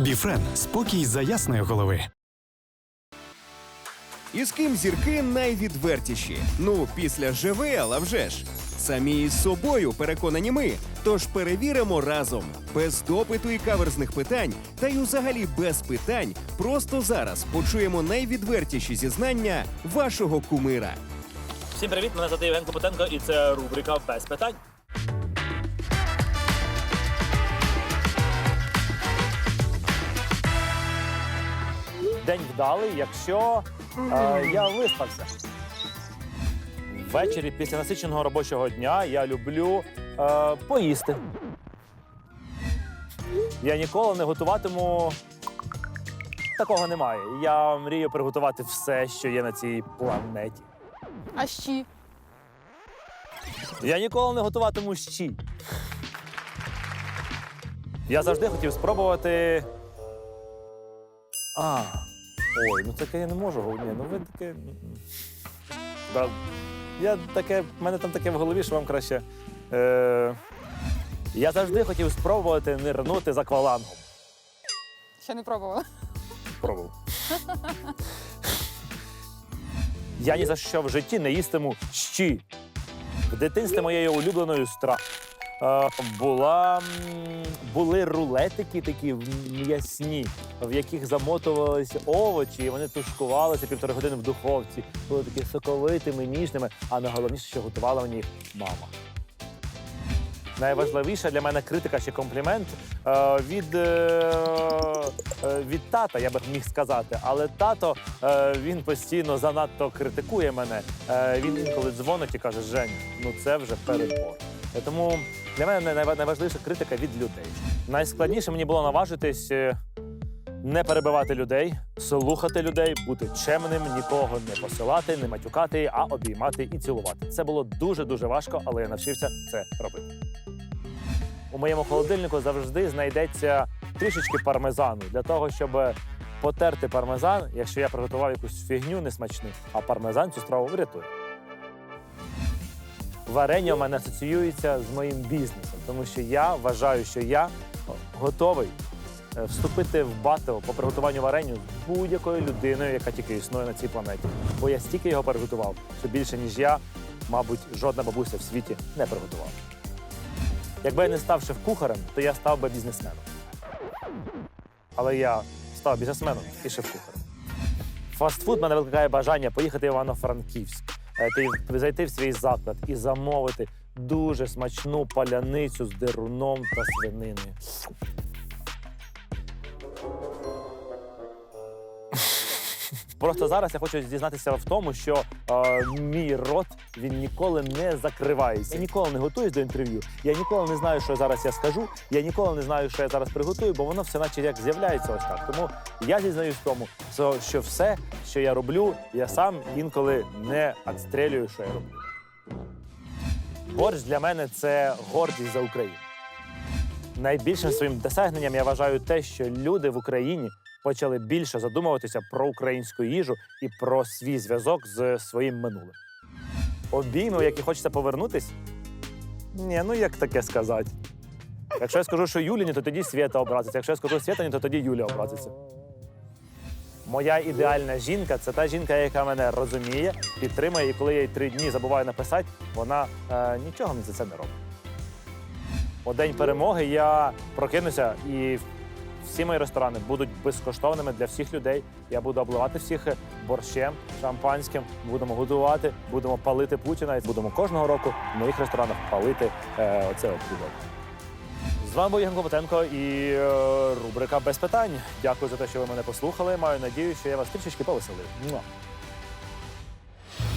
Біфрен спокій за ясної голови. І з ким зірки найвідвертіші? Ну, після ЖВЛ, а вже ж. Самі із собою переконані ми. Тож перевіримо разом. Без допиту і каверзних питань, та й взагалі без питань. Просто зараз почуємо найвідвертіші зізнання вашого кумира. Всім привіт! Мене звати Євген Копотенко, і це рубрика без питань. День вдалий, якщо е, я виспався. Ввечері після насиченого робочого дня я люблю е, поїсти. Я ніколи не готуватиму. Такого немає. Я мрію приготувати все, що є на цій планеті. А щі? Я ніколи не готуватиму щі. Я завжди хотів спробувати. А. Ой, ну таке я не можу. Ні, ну ви таке. Да. Я таке, в мене там таке в голові, що вам краще. Е... Я завжди хотів спробувати нирнути за аквалангом. Ще не пробувала. Пробував. Я ні за що в житті не їстиму щі. В дитинстві моєю улюбленою стра е, була, були рулетики такі м'ясні, в яких замотувалися овочі, і вони тушкувалися півтори години в духовці. Були такі соковитими, ніжними, а найголовніше, що готувала мені мама. Найважливіша для мене критика чи комплімент е, від, е, е, від тата, я би міг сказати. Але тато е, він постійно занадто критикує мене. Е, він інколи дзвонить і каже: Жень, ну це вже перебор. Е, Тому для мене найва- найважливіша критика від людей. Найскладніше мені було наважитись. е, Не перебивати людей, слухати людей, бути чемним, нікого не посилати, не матюкати, а обіймати і цілувати. Це було дуже дуже важко, але я навчився це робити. У моєму холодильнику завжди знайдеться трішечки пармезану для того, щоб потерти пармезан, якщо я приготував якусь фігню несмачну, а пармезан цю страву врятує. Варення у мене асоціюється з моїм бізнесом, тому що я вважаю, що я готовий е, вступити в батл по приготуванню вареню з будь-якою людиною, яка тільки існує на цій планеті. Бо я стільки його приготував, що більше ніж я, мабуть, жодна бабуся в світі не приготувала. Якби я не став шеф-кухарем, то я став би бізнесменом. Але я став бізнесменом і шеф-кухарем. Фастфуд мене викликає бажання поїхати в Івано-Франківськ, зайти в свій заклад і замовити дуже смачну паляницю з деруном та свининою. Просто зараз я хочу дізнатися в тому, що е, мій рот він ніколи не закривається. Я ніколи не готуюсь до інтерв'ю. Я ніколи не знаю, що зараз я скажу. Я ніколи не знаю, що я зараз приготую, бо воно все наче як з'являється ось так. Тому я зізнаюсь в тому, що- все, що я роблю, я сам інколи не відстрелюю, що я роблю. Борщ для мене це гордість за Україну. Найбільшим своїм досягненням я вважаю те, що люди в Україні почали більше задумуватися про українську їжу і про свій зв'язок з своїм минулим. Обійми, в які хочеться повернутись? Ні, ну як таке сказати? Якщо я скажу, що Юліні, то тоді Свята образиться. Якщо я скажу Святані, то тоді Юля образиться. Моя ідеальна жінка це та жінка, яка мене розуміє, підтримує, і коли я їй три дні забуваю написати, вона е, нічого мені за це не робить. У день перемоги я прокинуся і всі мої ресторани будуть безкоштовними для всіх людей. Я буду обливати всіх борщем, шампанським, будемо годувати, будемо палити Путіна і будемо кожного року в моїх ресторанах палити е, оце от. З вами був Євген Клопотенко і е, рубрика без питань. Дякую за те, що ви мене послухали. Маю надію, що я вас трішечки повеселив.